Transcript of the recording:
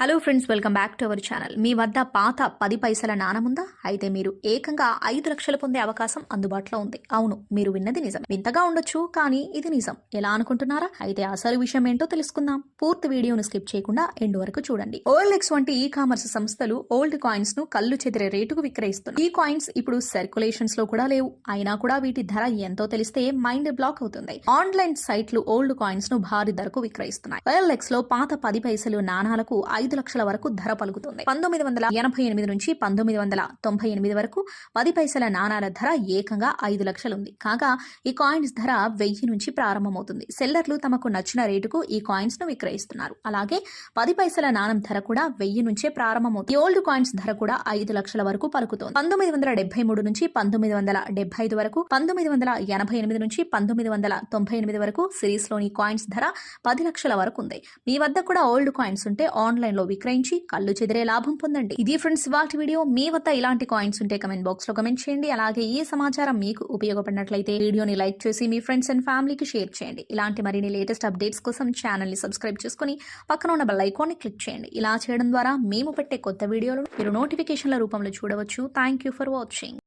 Hello friends welcome back to our channel మీ వద్ద పాత పది పైసల నాణముందా? అయితే మీరు ఏకంగా ఐదు లక్షలు పొందే అవకాశం అందుబాటులో ఉంది. అవును మీరు విన్నది నిజం. వింతగా ఉండొచ్చు కానీ ఇది నిజం. ఎలా అనుకుంటున్నారా? అయితే అసలు విషయం ఏంటో తెలుసుకుందాం. పూర్తి వీడియోను స్కిప్ చేయకుండా ఎండ్ వరకు చూడండి. ఓఎల్ఎక్స్ వంటి ఈ కామర్స్ సంస్థలు ఓల్డ్ కాయిన్స్ను కళ్ళు చెదిరే రేటుకు విక్రయిస్తున్నాయి. ఈ కాయిన్స్ ఇప్పుడు సర్క్యులేషన్స్లో కూడా లేవు. అయినా కూడా వీటి ధర ఎంతో తెలిస్తే మైండ్ బ్లాక్ అవుతుంది. ఆన్లైన్ సైట్లు ఓల్డ్ కాయిన్స్ను భారీ ధరకు విక్రయిస్తున్నాయి. ఓఎల్ఎక్స్లో పాత పది పైసలు నాణాలకు ఐదు లక్షల వరకు ధర పలుకుతుంది. పంతొమ్మిది వందల ఎనభై ఎనిమిది నుంచి పంతొమ్మిది వందల తొంభై ఎనిమిది వరకు పది పైసల నాణాల ధర ఏకంగా ఐదు లక్షలుంది. కాగా ఈ కాయిన్స్ ధర వెయ్యి నుంచి ప్రారంభమవుతుంది. సెల్లర్లు తమకు నచ్చిన రేటుకు ఈ కాయిన్స్ను విక్రయిస్తున్నారు. అలాగే పది పైసల నాణం ధర కూడా వెయ్యి నుంచే ప్రారంభమవుతుంది. ఈ ఓల్డ్ కాయిన్స్ ధర కూడా ఐదు లక్షల వరకు పలుకుతోంది. పంతొమ్మిది వందల డెబ్బై మూడు నుంచి పంతొమ్మిది వందల డెబ్బై ఐదు వరకు పంతొమ్మిది వందల ఎనభై ఎనిమిది నుంచి పంతొమ్మిది వందల తొంభై ఎనిమిది వరకు సిరీస్లోని కాయిన్స్ ధర పది లక్షల వరకు ఉంది. మీ వద్ద కూడా ఓల్డ్ కాయిన్స్ ఉంటే ఆన్లైన్ లో విక్రయించి కళ్ళు చెదిరే లాభం పొందండి. ఇది ఫ్రెండ్స్ వాటి వీడియో మీ వద్ద ఇలాంటి కాయిన్స్ ఉంటే కమెంట్ బాక్స్లో కమెంట్ చేయండి. అలాగే ఈ సమాచారం మీకు ఉపయోగపడినట్లయితే వీడియోని లైక్ చేసి మీ ఫ్రెండ్స్ అండ్ ఫ్యామిలీకి షేర్ చేయండి. ఇలాంటి మరిన్ని లేటెస్ట్ అప్డేట్స్ కోసం ఛానల్ని సబ్స్క్రైబ్ చేసుకుని పక్కన ఉన్న బెల్ ఐకాన్ని క్లిక్ చేయండి. ఇలా చేయడం ద్వారా మేము పెట్టే కొత్త వీడియోలను మీరు నోటిఫికేషన్ల రూపంలో చూడవచ్చు. Thank you for watching